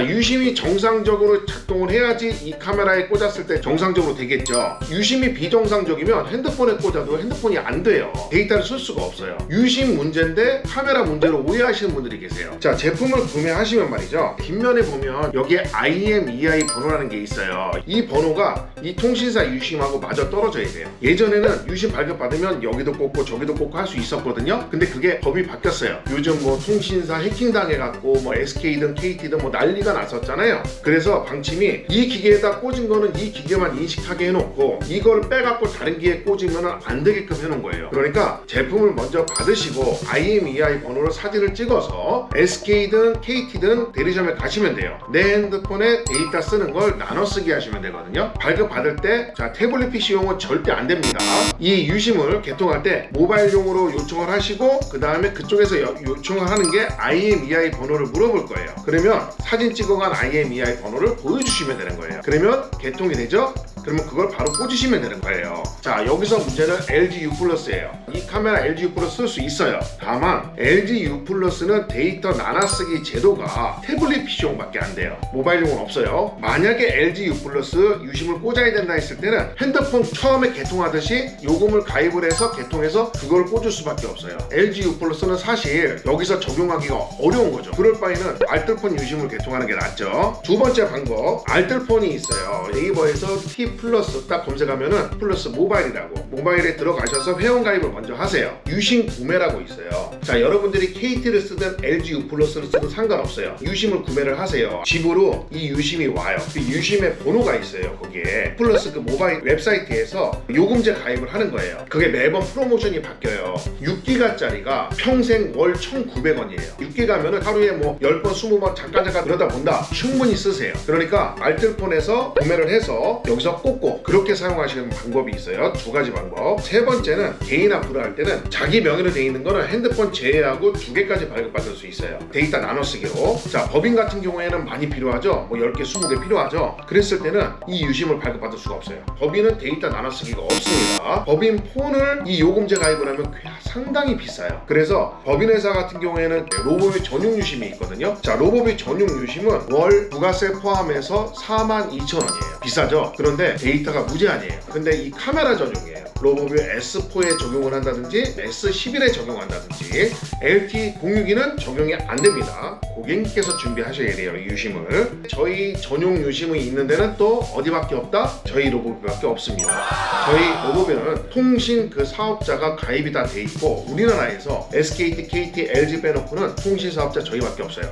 자 유심이 정상적으로 작동을 해야지 이 카메라에 꽂았을 때 정상적으로 되겠죠. 유심이 비정상적이면 핸드폰에 꽂아도 핸드폰이 안 돼요. 데이터를 쓸 수가 없어요. 유심 문제인데 카메라 문제로 오해하시는 분들이 계세요. 자 제품을 구매하시면 말이죠. 뒷면에 보면 여기에 IMEI 번호라는 게 있어요. 이 번호가 이 통신사 유심하고 마저 떨어져야 돼요. 예전에는 유심 발급받으면 여기도 꽂고 저기도 꽂고 할 수 있었거든요. 근데 그게 법이 바뀌었어요. 요즘 뭐 통신사 해킹 당해갖고 뭐 SK든 KT든 뭐 난리가 났었잖아요. 그래서 방침이 이 기계에다 꽂은 거는 이 기계만 인식하게 해놓고 이걸 빼갖고 다른 기계에 꽂으면 안 되게끔 해놓은 거예요. 그러니까 제품을 먼저 받으시고 IMEI 번호로 사진을 찍어서 SK든 KT든 대리점에 가시면 돼요. 내 핸드폰에 데이터 쓰는 걸 나눠 쓰기 하시면 되거든요. 발급 받을 때 자 태블릿 PC용은 절대 안 됩니다. 이 유심을 개통할 때 모바일용으로 요청을 하시고 그 다음에 그쪽에서 여- 요청을 하는 게 IMEI 번호를 물어볼 거예요. 그러면 사진 찍 어간 IMEI 번호를 보여주시면 되는 거예요. 그러면 개통이 되죠 그러면 그걸 바로 꽂으시면 되는 거예요. 자, 여기서 문제는 LG U 플러스예요. 이 카메라 LG U 플러스 쓸 수 있어요. 다만 LG U 플러스는 데이터 나눠쓰기 제도가 태블릿 PC용밖에 안 돼요. 모바일용은 없어요. 만약에 LG U 플러스 유심을 꽂아야 된다 했을 때는 핸드폰 처음에 개통하듯이 요금을 가입을 해서 개통해서 그걸 꽂을 수밖에 없어요. LG U 플러스는 사실 여기서 적용하기가 어려운 거죠. 그럴 바에는 알뜰폰 유심을 개통하는 게 낫죠. 두 번째 방법, 알뜰폰이 있어요. 네이버에서 T 플러스 딱 검색하면은 플러스 모바일이라고 모바일에 들어가셔서 회원 가입을 먼저 하세요. 유심 구매라고 있어요. 자, 여러분들이 KT를 쓰든 LG U 플러스를 쓰든 상관없어요. 유심을 구매를 하세요. 집으로 이 유심이 와요. 그 유심의 번호가 있어요. 거기에 플러스 그 모바일 웹사이트에서 요금제 가입을 하는 거예요. 그게 매번 프로모션이 바뀌어요. 6기가짜리가 평생 월 1,900원이에요. 6기가면은 하루에 뭐 10번, 20번 잠깐 잠깐 그러다 본다. 충분히 쓰세요. 그러니까 알뜰폰에서 구매를 해서 여기서 꽂고 그렇게 사용하시는 방법이 있어요. 두 가지 방법. 세 번째는 개인 앞으로 할 때는 자기 명의로 돼 있는 거는 핸드폰 제외하고 두 개까지 발급받을 수 있어요. 데이터 나눠 쓰기로. 자, 법인 같은 경우에는 많이 필요하죠. 뭐 10개, 20개 필요하죠. 그랬을 때는 이 유심을 발급받을 수가 없어요. 법인은 데이터 나눠 쓰기가 없습니다. 법인 폰을 이 요금제 가입을 하면 꽤 상당히 비싸요. 그래서 법인 회사 같은 경우에는 로보비 전용 유심이 있거든요. 자, 로보비 전용 유심은 월 부가세 포함해서 42,000원이에요. 비싸죠? 그런데 데이터가 무제한이에요. 근데 이 카메라 전용이에요. 로보뷰 S4에 적용을 한다든지 S11에 적용한다든지 LT062는 적용이 안 됩니다. 고객님께서 준비하셔야 돼요, 이 유심을. 저희 전용 유심이 있는 데는 또 어디밖에 없다? 저희 로보뷰밖에 없습니다. 저희 로보뷰는 통신 그 사업자가 가입이 다 돼 있고 우리나라에서 SKT, KT, LG 빼놓고는 통신 사업자 저희밖에 없어요.